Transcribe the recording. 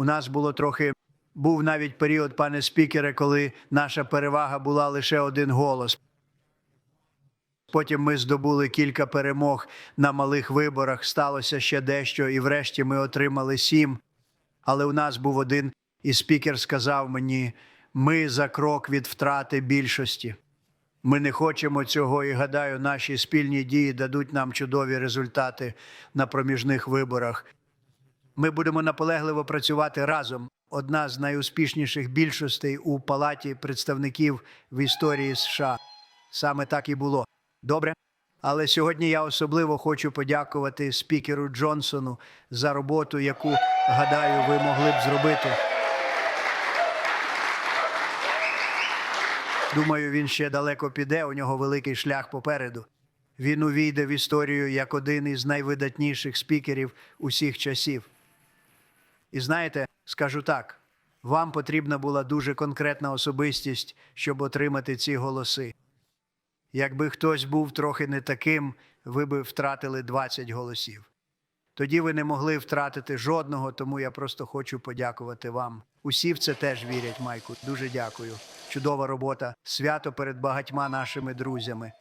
У нас було трохи. Був навіть період, пане спікере, коли наша перевага була лише один голос. Потім ми здобули кілька перемог на малих виборах. Сталося ще дещо, і врешті ми отримали сім. Але у нас був один, і спікер сказав мені: ми за крок від втрати більшості. Ми не хочемо цього, і гадаю, наші спільні дії дадуть нам чудові результати на проміжних виборах. Ми будемо наполегливо працювати разом. Одна з найуспішніших більшостей у палаті представників в історії США. Саме так і було. Добре. Але сьогодні я особливо хочу подякувати спікеру Джонсону за роботу, яку, гадаю, ви могли б зробити. Думаю, він ще далеко піде, у нього великий шлях попереду. Він увійде в історію як один із найвидатніших спікерів усіх часів. І знаєте, скажу так: вам потрібна була дуже конкретна особистість, щоб отримати ці голоси. Якби хтось був трохи не таким, ви би втратили 20 голосів. Тоді ви не могли втратити жодного, тому я просто хочу подякувати вам. Усі в це теж вірять, Майку. Дуже дякую. Чудова робота. Свято перед багатьма нашими друзями.